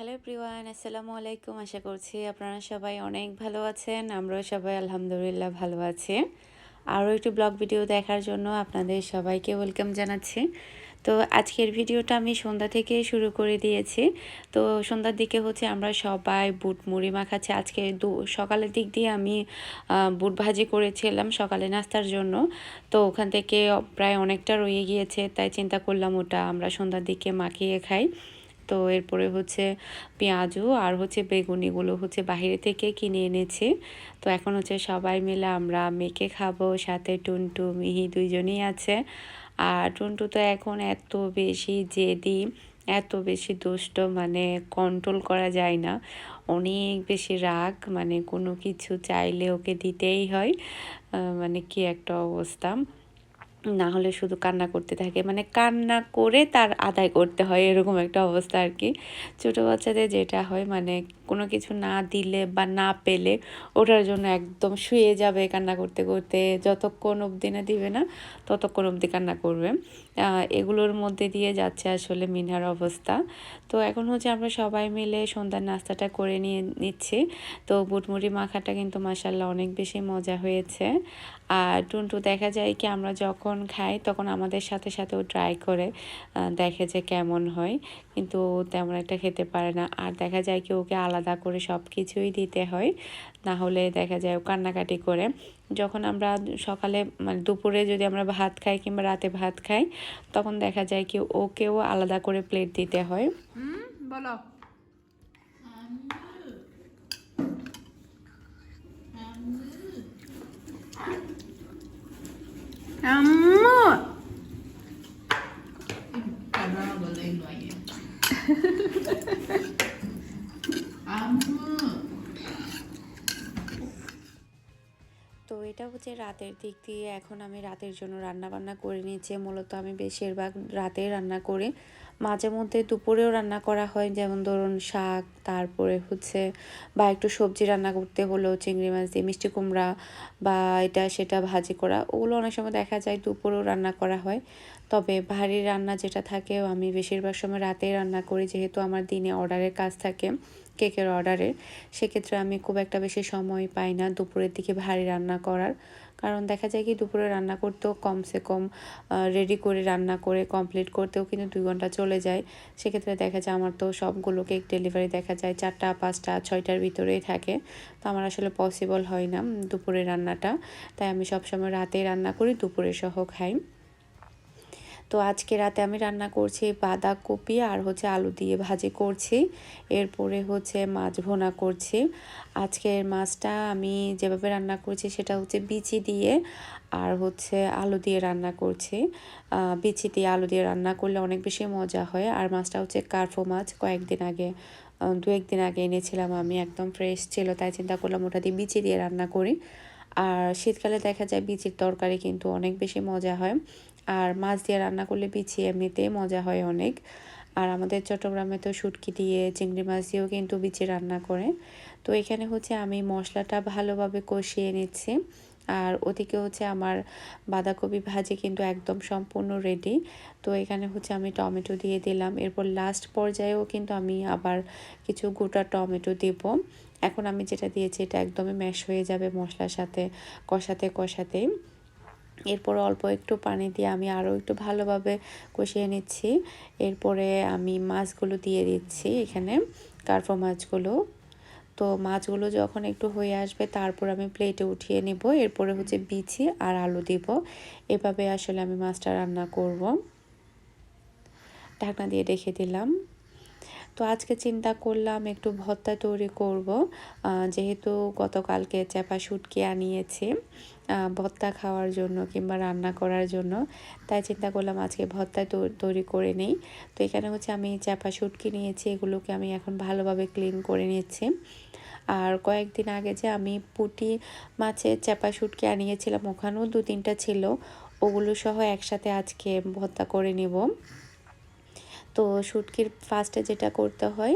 Hello Priyan আসসালামু আলাইকুম আশা করছি আপনারা সবাই অনেক ভালো আছেন আমরাও সবাই আলহামদুলিল্লাহ ভালো আছি আরও একটি ব্লগ ভিডিও দেখার জন্য আপনাদের সবাইকে ওয়েলকাম জানাচ্ছি তো আজকের ভিডিওটা আমি সন্ধ্যা থেকে শুরু করে দিয়েছি তো সন্ধ্যার দিকে হচ্ছে আমরা সবাই বুট মুড়ি মাখাচ্ছি। আজকে দু সকালের দিক দিয়ে আমি বুট ভাজি করেছিলাম সকালে নাস্তার জন্য। তো ওখান থেকে প্রায় অনেকটা রয়ে গিয়েছে, তাই চিন্তা করলাম ওটা আমরা সন্ধ্যার দিকে মাখিয়ে খাই। তো এরপরে হচ্ছে পেঁয়াজু আর হচ্ছে বেগুনিগুলো হচ্ছে বাইরে থেকে কিনে এনেছি। তো এখন হচ্ছে সবাই মিলে আমরা মেখে খাব, সাথে টুনটু, মিহি দুইজনই আছে। আর টুনটু তো এখন এত বেশি জেদি, এত বেশি দুষ্ট মানে কন্ট্রোল করা যায় না। অনেক বেশি রাগ মানে কোনো কিছু চাইলে ওকে দিতেই হয়। মানে কি একটা অবস্থা। না হলে শুধু কান্না করতে থাকে। মানে কান্না করে তার আদায় করতে হয়, এরকম একটা অবস্থা আর কি। ছোটো বাচ্চাদের যেটা হয় মানে কোনো কিছু না দিলে বা না পেলে ওটার জন্য একদম শুয়ে যাবে কান্না করতে করতে, যতক্ষণ অবধি না দিবে না, ততক্ষণ অবধি কান্না করবে। এগুলোর মধ্যে দিয়ে যাচ্ছে আসলে মিনহার অবস্থা। তো এখন হচ্ছে আমরা সবাই মিলে সন্ধ্যার নাস্তাটা করে নিয়ে নিচ্ছি। তো বুটমুড়ি মাখাটা কিন্তু মাসাল্লাহ অনেক বেশি মজা হয়েছে। আর টুনটু দেখা যায় কি আমরা যখন খাই তখন আমাদের সাথে সাথেও ট্রাই করে দেখে যে কেমন হয়। কিন্তু তেমন একটা খেতে পারে না। আর দেখা যায় কি ওকে আলাদা করে সব কিছুই দিতে হয়। না হলে দেখা যায় কান্নাকাটি করে। যখন আমরা সকালে মানে দুপুরে যদি আমরা ভাত খাই কিংবা রাতে ভাত খাই, তখন দেখা যায় কি ওকেও আলাদা করে প্লেট দিতে হয়। বলো। আম্মু। হচ্ছে রাতের দিক দিয়ে এখন আমি রাতের জন্য রান্না বান্না করে নিয়েছি। মূলত আমি বেশিরভাগ রাতে রান্না করি। মাঝে মধ্যে দুপুরেও রান্না করা হয়, যেমন ধরুন শাক, তারপরে হচ্ছে বা একটু সবজি রান্না করতে হলো চিংড়ি মাছ দিয়ে, মিষ্টি কুমড়া বা এটা সেটা ভাজি করা। ওগুলো অনেক সময় দেখা যায় দুপুরেও রান্না করা হয়। তবে ভারী রান্না যেটা থাকে, আমি বেশিরভাগ সময় রাতেই রান্না করি, যেহেতু আমার দিনে অর্ডারের কাজ থাকে। কেকের অর্ডারের, সেক্ষেত্রে আমি খুব একটা বেশি সময় পাই না দুপুরের দিকে ভারী রান্না করার। কারণ দেখা যায় কি, দুপুরে রান্না করতেও কমসে কম রেডি করে রান্না করে কমপ্লিট করতেও কিন্তু দুই ঘণ্টা চলে যায়। সেক্ষেত্রে দেখা যায় আমার তো সবগুলো কেক ডেলিভারি দেখা যায় চারটা, পাঁচটা, ছয়টার ভিতরেই থাকে। তো আমার আসলে পসিবল হয় না দুপুরে রান্নাটা। তাই আমি সবসময় রাতেই রান্না করি, দুপুরে সহ খাই। তো আজকে রাতে আমি রান্না করছি বাঁধাকপি আর হচ্ছে আলু দিয়ে ভাজি করছি। এরপরে হচ্ছে মাছ ভোনা করছি। আজকের মাছটা আমি যেভাবে রান্না করছি সেটা হচ্ছে বিচি দিয়ে আর হচ্ছে আলু দিয়ে রান্না করছি। বিচি দিয়ে আলু দিয়ে রান্না করলে অনেক বেশি মজা হয়। আর মাছটা হচ্ছে কার্ফো মাছ। কয়েকদিন আগে দু একদিন আগে এনেছিলাম আমি, একদম ফ্রেশ ছিল, তাই চিন্তা করলাম ওটা দিয়ে বিচি দিয়ে রান্না করি। আর শীতকালে দেখা যায় বিচির তরকারি কিন্তু অনেক বেশি মজা হয়। আর মাছ দিয়ে রান্না করলে বিচি এমনিতেই মজা হয় অনেক। আর আমাদের চট্টগ্রামে তো শুটকি দিয়ে, চিংড়ি মাছ দিয়েও কিন্তু বিচি রান্না করে। তো এখানে হচ্ছে আমি মশলাটা ভালোভাবে কষিয়ে নিচ্ছি। আর ওদিকে হচ্ছে আমার বাঁধাকপি ভাজি কিন্তু একদম সম্পূর্ণ রেডি তো এখানে হচ্ছে আমি টমেটো দিয়ে দিলাম। এরপর লাস্ট পর্যায়েও কিন্তু আমি আবার কিছু গোটা টমেটো দেব। এখন আমি যেটা দিয়েছি, এটা একদমই ম্যাশ হয়ে যাবে মশলার সাথে, কষাতে কষাতেই। এরপর অল্প একটু পানি দিয়ে আমি আরও একটু ভালোভাবে কষিয়ে নিচ্ছি। এরপরে আমি মাছগুলো দিয়ে দিচ্ছি এখানে, কার্ফো মাছগুলো। তো মাছগুলো যখন একটু হয়ে আসবে, তারপর আমি প্লেটে উঠিয়ে নিব। এরপরে হচ্ছে বিচি আর আলু দিব। এভাবে আসলে আমি মাছটা রান্না করব। ঢাকনা দিয়ে রেখে দিলাম। তো আজকে চিন্তা করলাম একটু ভর্তা তৈরি করব। যেহেতু গতকালকে চাপা শুটকি আনিয়েছি ভর্তা খাওয়ার জন্য কিংবা রান্না করার জন্য। তাই চিন্তা করলাম আজকে ভর্তা তৈরি করে নেই। তো এখানে হচ্ছে আমি চাপা শুটকি নিয়েছি, এগুলোকে আমি এখন ভালোভাবে ক্লিন করে নিচ্ছি। আর কয়েকদিন আগে যে আমি পুঁটি মাছের চাপা শুটকি আনিয়েছিলাম, ওখানেও দু তিনটা ছিল। ওগুলো সহ একসাথে আজকে ভর্তা করে নিব। তো শুটকির ফার্স্টে যেটা করতে হয়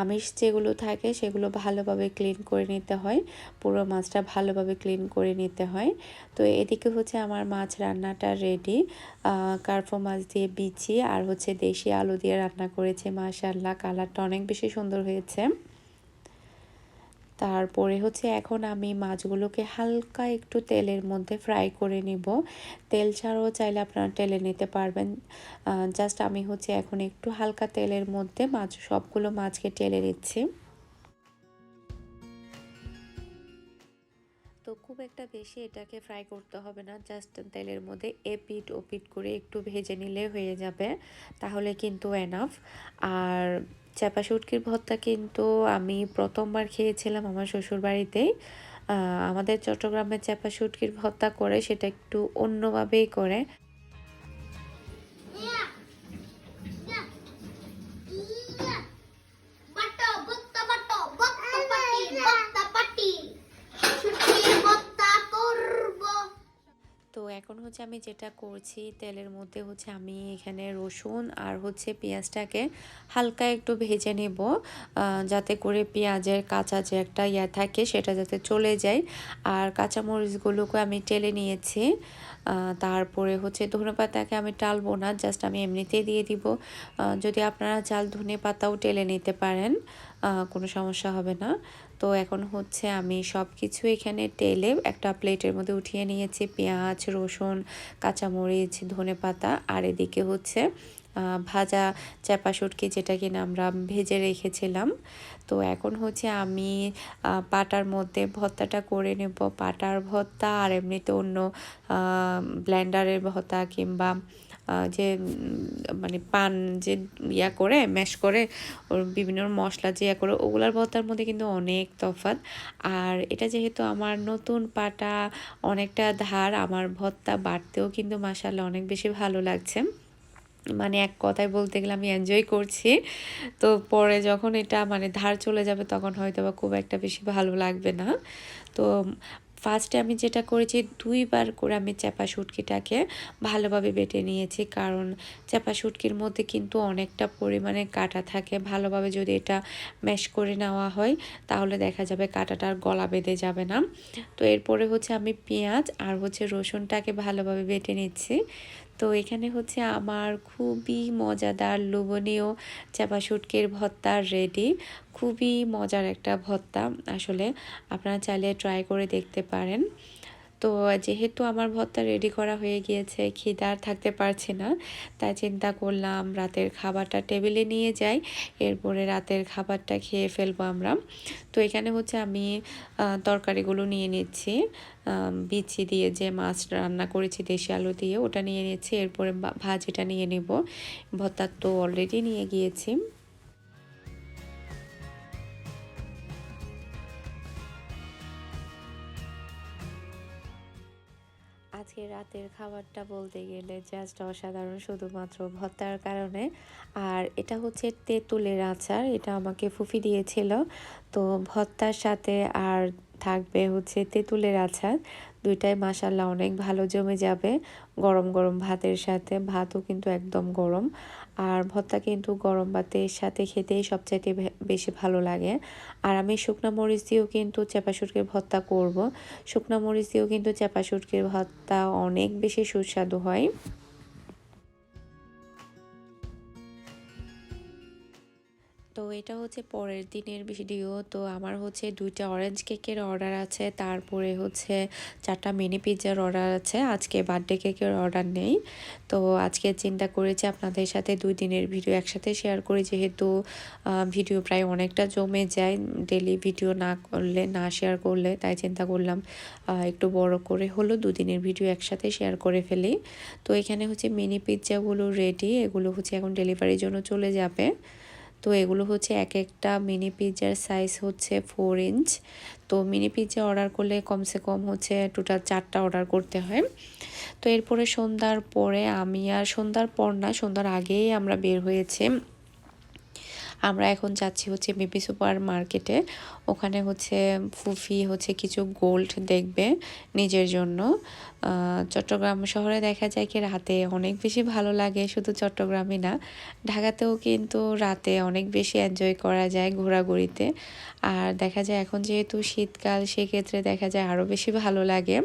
আমিষ যেগুলো থাকে সেগুলো ভালোভাবে ক্লিন করে নিতে হয়, পুরো মাছটা ভালোভাবে ক্লিন করে নিতে হয়। তো এদিকে হচ্ছে আমার মাছ রান্নাটা রেডি কার্ফো মাছ দিয়ে বিচি আর হচ্ছে দেশি আলু দিয়ে রান্না করেছে মাশাল্লাহ কালারটা অনেক বেশি সুন্দর হয়েছে। তারপরে হচ্ছে এখন আমি মাছগুলোকে হালকা একটু তেলের মধ্যে ফ্রাই করে নিব। তেল ছাড়াও চাইলে আপনারা তেলে নিতে পারবেন। জাস্ট আমি হচ্ছে এখন একটু হালকা তেলের মধ্যে মাছ, সবগুলো মাছকে টেলে নিচ্ছি। খুব একটা বেশি এটাকে ফ্রাই করতে হবে না জাস্ট তেলের মধ্যে এপিট ওপিট করে একটু ভেজে নিলে হয়ে যাবে, তাহলে কিন্তু এনাফ আর চাপা শুটকির ভর্তা কিন্তু আমি প্রথমবার খেয়েছিলাম আমার শ্বশুর বাড়িতেই আমাদের চট্টগ্রামে চাপা শুটকির ভর্তা করে সেটা একটু অন্যভাবেই করে বাটো বত্তা বাটো বত্তা পাটি বত্তা পাটি ছুটির বত্তা করব তো এখন হচ্ছে আমি যেটা করছি, তেলের মধ্যে হচ্ছে আমি এখানে রসুন আর হচ্ছে পেঁয়াজটাকে হালকা একটু ভেজে নেব যাতে করে পেঁয়াজের কাঁচা যে একটা ইয়া থাকে সেটা যাতে চলে যায়। আর কাঁচামরিচগুলোকে আমি টেলে নিয়েছি তারপরে হচ্ছে ধনে পাতাকে আমি টালবো না, জাস্ট আমি এমনিতেই দিয়ে দিব। যদি আপনারা চাল ধনে পাতাও টেলে নিতে পারেন কোনো সমস্যা হবে না। তো এখন হচ্ছে আমি সব কিছু এখানে টেলে একটা প্লেটের মধ্যে উঠিয়ে নিয়েছি। পেঁয়াজ, রসুন, কাঁচামরিচ ধনে পাতা আর এদিকে হচ্ছে ভাজা চাপা শুটকি যেটা কিনা আমরা ভেজে রেখেছিলাম। তো এখন হচ্ছে আমি পাটার মধ্যে ভর্তাটা করে নেব। পাটার ভর্তা আর এমনিতে অন্য ব্ল্যান্ডারের ভর্তা কিংবা যে মানে পান যে ইয়া করে, ম্যাশ করে, ওর বিভিন্ন মশলা যে ইয়া করে, ওগুলার ভর্তার মধ্যে কিন্তু অনেক তফাৎ। আর এটা যেহেতু আমার নতুন পাটা, অনেকটা ধার, আমার ভর্তা বাড়তেও কিন্তু মাসাল্লাহ অনেক বেশি ভালো লাগছে। মানে এক কথায় বলতে গেলে আমি এনজয় করছি। তো পরে যখন এটা মানে ধার চলে যাবে তখন হয়তো বা খুব একটা বেশি ভালো লাগবে না। তো ফার্স্টে আমি যেটা করেছি, দুইবার করে আমি চাপা শুটকিটাকে ভালোভাবে বেটে নিয়েছি। কারণ চাপা শুটকির মধ্যে কিন্তু অনেকটা পরিমাণে কাটা থাকে। ভালোভাবে যদি এটা ম্যাশ করে নেওয়া হয়, তাহলে দেখা যাবে কাঁটাটা আর গলা বেঁধে যাবে না। তো এরপরে হচ্ছে আমি পেঁয়াজ আর হচ্ছে রসুনটাকে ভালোভাবে বেটে নিচ্ছি। তো এখানে হচ্ছে আমার খুবই মজাদার লোভনীয় চাপা শুটকির ভর্তা রেডি খুবই মজার একটা ভত্তা আসলে আপনারা চাইলে ট্রাই করে দেখতে পারেন। তো যেহেতু আমার ভর্তা রেডি করা হয়ে গিয়েছে খিদার থাকতে পারছি না, তাই চিন্তা করলাম রাতের খাবারটা টেবিলে নিয়ে যাই, এরপরে রাতের খাবারটা খেয়ে ফেলব আমরা। তো এখানে হচ্ছে আমি তরকারিগুলো নিয়ে নিচ্ছি বিচি দিয়ে যে মাছ রান্না করেছি, দেশি আলু দিয়ে, ওটা নিয়ে নিচ্ছি, এরপরে ভাজিটা নিয়ে নেব। ভর্তা তো অলরেডি নিয়ে গিয়েছি। আজকে রাতের খাবারটা বলতে গেলে জাস্ট অসাধারণ শুধুমাত্র ভত্তার কারণে। আর এটা হচ্ছে তেঁতুলের আচার, এটা আমাকে ফুফি দিয়েছিল। তো ভত্তার সাথে আর থাকবে হচ্ছে তেঁতুলের আচার। দুইটাই মাসাল্লাহ অনেক ভালো জমে যাবে। গরম গরম ভাতের সাথে, ভাতও কিন্তু একদম গরম। আর ভর্তা কিন্তু গরম ভাতের সাথে খেতেই সবচাইতে বেশি ভালো লাগে। আর আমি শুকনো মরিচ দিয়েও কিন্তু চেপা শুটকির ভর্তা করব। শুকনো মরিচ দিয়েও কিন্তু চেপা শুটকির ভর্তা অনেক বেশি সুস্বাদু হয়। তো এটা হচ্ছে পরের দিনের ভিডিও। তো আমার হচ্ছে দুইটা অরেঞ্জ কেকের অর্ডার আছে, তারপরে হচ্ছে চারটা মিনি পিৎজার অর্ডার আছে। আজকে বার্থডে কেকের অর্ডার নেই। তো আজকে চিন্তা করেছি আপনাদের সাথে দুই দিনের ভিডিও একসাথে শেয়ার করি, যেহেতু ভিডিও প্রায় অনেকটা জমে যায়। ডেলি ভিডিও না করলে, না শেয়ার করলে, তাই চিন্তা করলাম একটু বড় করে হলো দুদিনের ভিডিও একসাথে শেয়ার করে ফেলি। তো এখানে হচ্ছে মিনি পিৎজাগুলো রেডি এগুলো হচ্ছে এখন ডেলিভারির জন্য চলে যাবে। তো এগুলো হচ্ছে এক একটা মিনি পিৎজার সাইজ হচ্ছে ফোর ইঞ্চ তো মিনি পিৎজা অর্ডার করলে কমসে কম হচ্ছে টোটাল চারটা অর্ডার করতে হয়। তো এরপরে সন্ধ্যার পরে আমি আর, সন্ধ্যার পর না, সন্ধ্যার আগেই আমরা বের হয়েছি। আমরা এখন যাচ্ছি হচ্ছে বিপি সুপার মার্কেটে। ওখানে হচ্ছে ফুফি হচ্ছে কিছু গোল্ড দেখবে নিজের জন্য। চট্টগ্রাম শহরে দেখা যায় কি রাতে অনেক বেশি ভালো লাগে, শুধু চট্টগ্রামই না। ঢাকাতেও কিন্তু রাতে অনেক বেশি এনজয় করা যায় ঘোরাঘুরিতে। আর দেখা যায় এখন যেহেতু শীতকাল, সেক্ষেত্রে দেখা যায় আরও বেশি ভালো লাগে।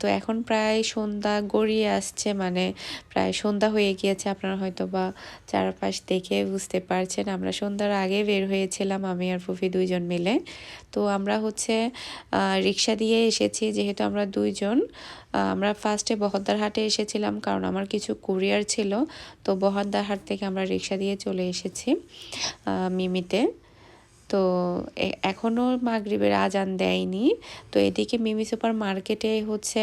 তো এখন প্রায় সন্ধ্যা গড়িয়ে আসছে মানে প্রায় সন্ধ্যা হয়ে গিয়েছে। আপনারা হয়তো বা চারপাশ দেখে বুঝতে পারছেন। আমরা সন্ধ্যার আগে বের হয়েছিলাম, আমি আর ফুফি দুইজন মিলে। তো আমরা হচ্ছে রিক্সা দিয়ে এসেছি, যেহেতু আমরা দুইজন। আমরা ফার্স্টে বহদ্দার হাটে এসেছিলাম, কারণ আমার কিছু কুরিয়ার ছিল। তো বহদ্দার হাট থেকে আমরা রিক্সা দিয়ে চলে এসেছি মিমিতে। তো এখনও মাগরিবের আজান দেয়নি। তো এদিকে মিমি সুপার মার্কেটে হচ্ছে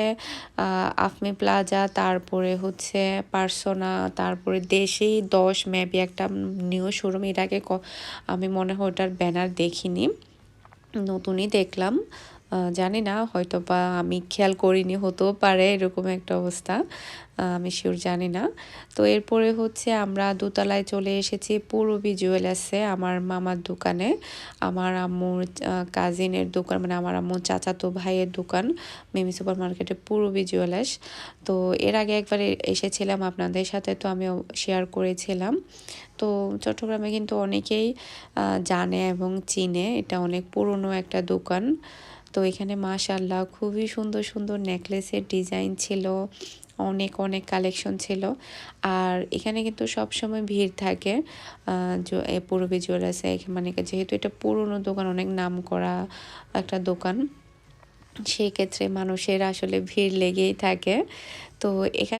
আফমে প্লাজা, তারপরে হচ্ছে পার্সোনা, তারপরে দেশেই দশ মেবি একটা নিউ শোরুম এটাকে আমি মনে হয় ওটার ব্যানার দেখিনি। নতুনই দেখলাম। জানি না হয়তো বা আমি খেয়াল করিনি, হতেও পারে এরকম একটা অবস্থা। আমি শিওর জানি না। তো এরপরে হচ্ছে আমরা দোতলায় চলে এসেছি পূরবী জুয়েলার্সে আমার মামার দোকানে। আমার আম্মুর কাজিনের দোকান মানে আমার আম্মুর চাচাতো ভাইয়ের দোকান, মিমি সুপার মার্কেটে পূরবী জুয়েলার্স তো এর আগে একবার এসেছিলাম আপনাদের সাথে, তো আমি শেয়ার করেছিলাম। তো চট্টগ্রামে কিন্তু অনেকেই জানে এবং চিনে। এটা অনেক পুরনো একটা দোকান। তো এখানে মাশাল্লাহ খুবই সুন্দর সুন্দর নেকলেসের ডিজাইন ছিল, অনেক অনেক কালেকশন ছিল। আর এখানে কিন্তু সব সময় ভিড় থাকে পূর্বে জুয়েলার্স মানে যেহেতু এটা পুরনো দোকান, অনেক নাম করা একটা দোকান, সেই ক্ষেত্রে মানুষের আসলে ভিড় লেগেই থাকে। তো এখানে